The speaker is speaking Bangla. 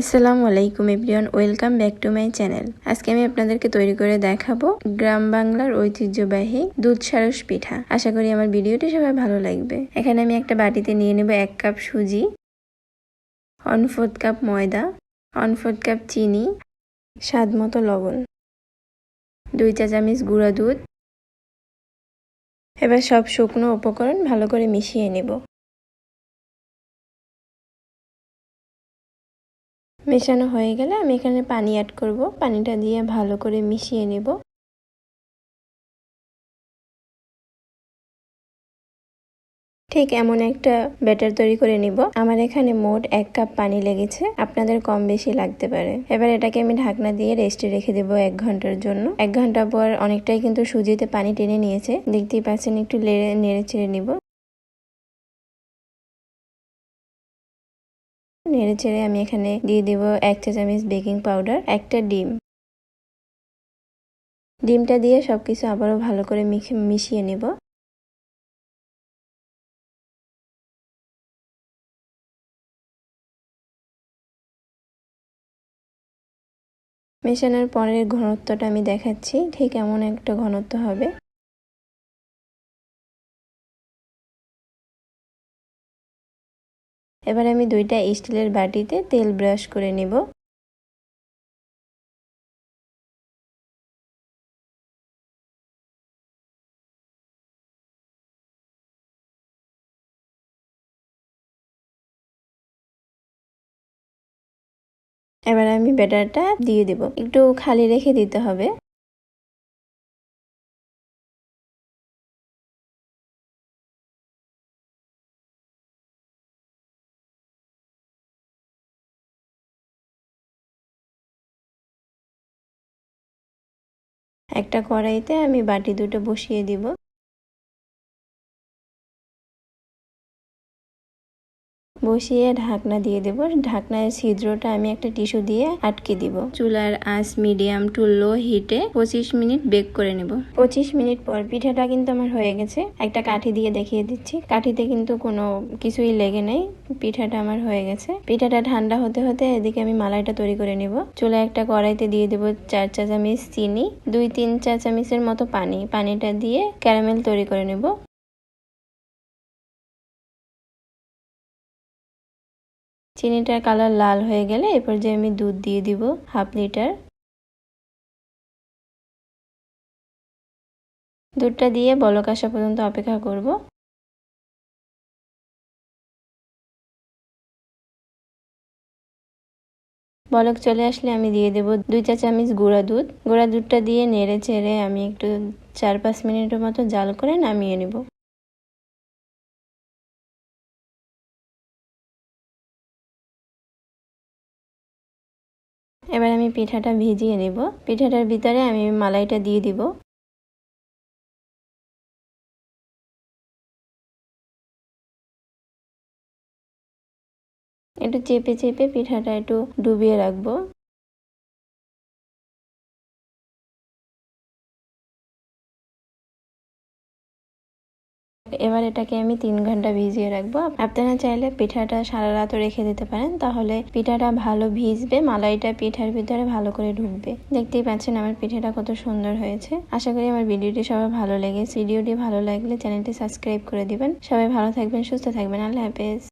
আসসালামু আলাইকুম everyone, welcome back to my channel. আজকে আমি আপনাদেরকে তৈরি করে দেখাবো গ্রাম বাংলার ঐতিহ্যবাহী দুধ সারস পিঠা। আশা করি আমার ভিডিওটি সবাই ভালো লাগবে। এখানে আমি একটা বাটিতে নিয়ে নেব এক কাপ সুজি ওয়ান ফোর্থ কাপ ময়দা ওয়ান ফোর্থ কাপ চিনি, স্বাদ মতো লবণ, দুই চা চামচ গুঁড়া দুধ। এবার সব শুকনো উপকরণ ভালো করে মিশিয়ে নেব। মেশানো হয়ে গেলে আমি এখানে পানি অ্যাড করব। পানিটা দিয়ে ভালো করে মিশিয়ে নেব। ঠিক এমন একটা ব্যাটার তৈরি করে নিব। আমার এখানে মোট এক কাপ পানি লেগেছে। আপনাদের কম বেশি লাগতে পারে। এবার এটাকে আমি ঢাকনা দিয়ে রেস্টে রেখে দেবো এক ঘণ্টার জন্য। এক ঘণ্টা পর অনেকটাই কিন্তু সুজিতে পানি টেনে নিয়েছে। দেখতেই পাচ্ছেন, একটু নেড়ে ছেড়ে নিব। নেড়ে চেড়ে আমি এখানে দিয়ে দিব এক চা চামচ বেকিং পাউডার, একটা ডিম। ডিমটা দিয়ে সবকিছু আবারও ভালো করে মিশিয়ে নেব। মেশানোর পরের ঘনত্বটা আমি দেখাচ্ছি, ঠিক এমন একটা ঘনত্ব হবে। এবার আমি দুইটা স্টিলের বাটিতে তেল ব্রাশ করে নেব। এবার আমি ব্যাটারটা দিয়ে দেব। একটু খালি রেখে দিতে হবে। একটা কড়াইতে আমি বাটি দুটো বসিয়ে দিব। বসিয়ে ঢাকনা দিয়ে দেব। ঢাকনার ছিদ্রটা আমি একটা টিস্যু দিয়ে আটকে দিব। চুলার আঁচ মিডিয়াম টু লো হিটে পঁচিশ মিনিট বেক করে নেব। পঁচিশ মিনিট পর পিঠাটা কিন্তু আমার হয়ে গেছে। একটা কাঠি দিয়ে দেখিয়ে দিচ্ছি। কাঠিতে কিন্তু কোনো কিছুই লেগে নেই। পিঠাটা আমার হয়ে গেছে। পিঠাটা ঠান্ডা হতে হতে এদিকে আমি মালাইটা তৈরি করে নিব। চুলা একটা কড়াইতে দিয়ে দেবো চার চা চামচ চিনি দুই তিন চা চামচের মতো পানি। পানিটা দিয়ে ক্যারামেল তৈরি করে নেব। চিনিটার কালার লাল হয়ে গেলে এরপর যে আমি দুধ দিয়ে দিব হাফ লিটার। দুধটা দিয়ে বলক আসা পর্যন্ত অপেক্ষা করব। বলক চলে আসলে আমি দিয়ে দেব দুই চা চামচ গুঁড়া দুধ। গুঁড়া দুধটা দিয়ে নেড়ে চেড়ে আমি একটু চার পাঁচ মিনিটের মতো জাল করে নামিয়ে নেব। এবার আমি পিঠাটা ভিজিয়ে নেব। পিঠাটার ভিতরে আমি মালাইটা দিয়ে দিব। একটু চেপে চেপে পিঠাটা একটু ডুবিয়ে রাখব। এবার এটাকে আমি তিন ঘণ্টা ভিজিয়ে রাখব। আপনারা চাইলে পিঠাটা সারা রাতও রেখে দিতে পারেন। তাহলে পিঠাটা ভালো ভিজবে, মালাইটা পিঠার ভিতরে ভালো করে ঢুকবে। দেখতেই পাচ্ছেন আমার পিঠাটা কত সুন্দর হয়েছে। আশা করি আমার ভিডিওটি সবাই ভালো লেগেছে। ভিডিওটি ভালো লাগলে চ্যানেলটি সাবস্ক্রাইব করে দিবেন। সবাই ভালো থাকবেন, সুস্থ থাকবেন। আল্লাহ হাফেজ।